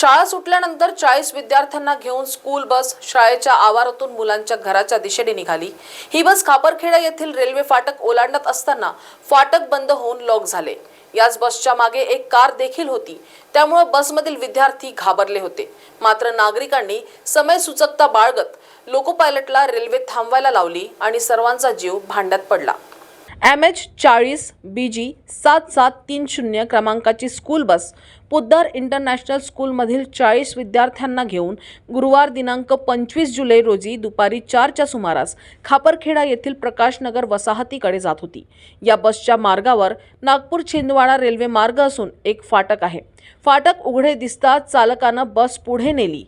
शाळा सुटल्यानंतर चाळीस विद्यार्थ्यांना घेऊन स्कूल बस शाळेच्या आवारातून मुलांच्या घराच्या दिशेने निघाली. ही बस खापरखेडा येथील रेल्वे फाटक ओलांडत असताना फाटक बंद होऊन लॉक झाले. याच बसच्या मागे एक कार देखील होती. त्यामुळे बसमधील विद्यार्थी घाबरले होते. मात्र नागरिकांनी समय सुचकता बाळगत लोको पायलटला रेल्वे थांबवायला लावली आणि सर्वांचा जीव भांड्यात पडला. एम एच चाळीस बी जी सात सात तीन शून्य क्रमांकाची स्कूल बस पोद्दार इंटरनॅशनल स्कूलमधील चाळीस विद्यार्थ्यांना घेऊन गुरुवार दिनांक पंचवीस जुलै रोजी दुपारी चारच्या सुमारास खापरखेडा येथील प्रकाशनगर वसाहतीकडे जात होती. या बसच्या मार्गावर नागपूर छिंदवाडा रेल्वे मार्ग असून एक फाटक आहे. फाटक उघडे दिसताच चालकानं बस पुढे नेली.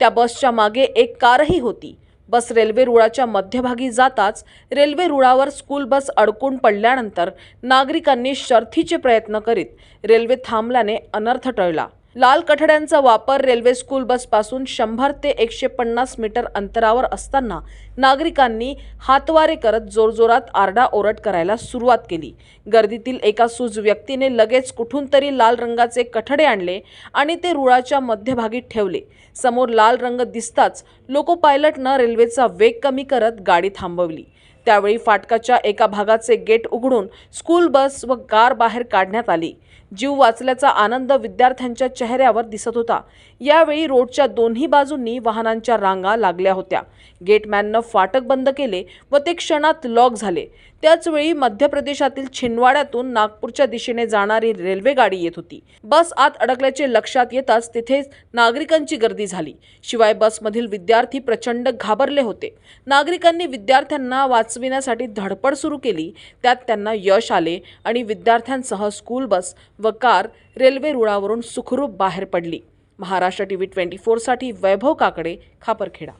त्या बसच्या मागे एक कारही होती. बस रेल्वे रुळाच्या मध्यभागी जाताच रेल्वे रुळावर स्कूल बस अडकून पडल्यानंतर नागरिकांनी शर्थीचे प्रयत्न करीत रेल्वे थांबल्याने अनर्थ टळला. लाल कठड्यांचा वापर रेल्वे स्कूल बसपासून शंभर ते एकशे पन्नास मीटर अंतरावर असताना नागरिकांनी हातवारे करत जोरजोरात आरडाओरड करायला सुरुवात केली. गर्दीतील एका सूज व्यक्तीने लगेच कुठून तरी लाल रंगाचे कठडे आणले आणि ते रुळाच्या मध्यभागी ठेवले. समोर लाल रंग दिसताच लोको पायलटनं रेल्वेचा वेग कमी करत गाडी थांबवली. त्यावेळी फाटकाच्या एका भागाचे गेट उघडून स्कूल बस व कार बाहेर काढण्यात आली. जीव वाचल्याचा आनंद विद्यार्थ्यांच्या चेहऱ्यावर दिसत होता. यावेळी रोडच्या दोन्ही बाजूंनी वाहनांच्या रांगा लागल्या होत्या. गेटमॅननं फाटक बंद केले व ते क्षणात लॉक झाले. त्याचवेळी मध्य प्रदेशातील छिंदवाड्यातून नागपूरच्या दिशेने जाणारी रेल्वे गाडी येत होती. बस आत अडकल्याचे लक्षात येताच तिथेच नागरिकांची गर्दी झाली. शिवाय बसमधील विद्यार्थी प्रचंड घाबरले होते. नागरिकांनी विद्यार्थ्यांना वाचविण्यासाठी धडपड सुरू केली. त्यात त्यांना यश आले आणि विद्यार्थ्यांसह स्कूल बस व कार रेल्वे रुळावरून सुखरूप बाहेर पडली. महाराष्ट्र टी व्ही ट्वेंटी फोरसाठी वैभव काकडे खापरखेडा.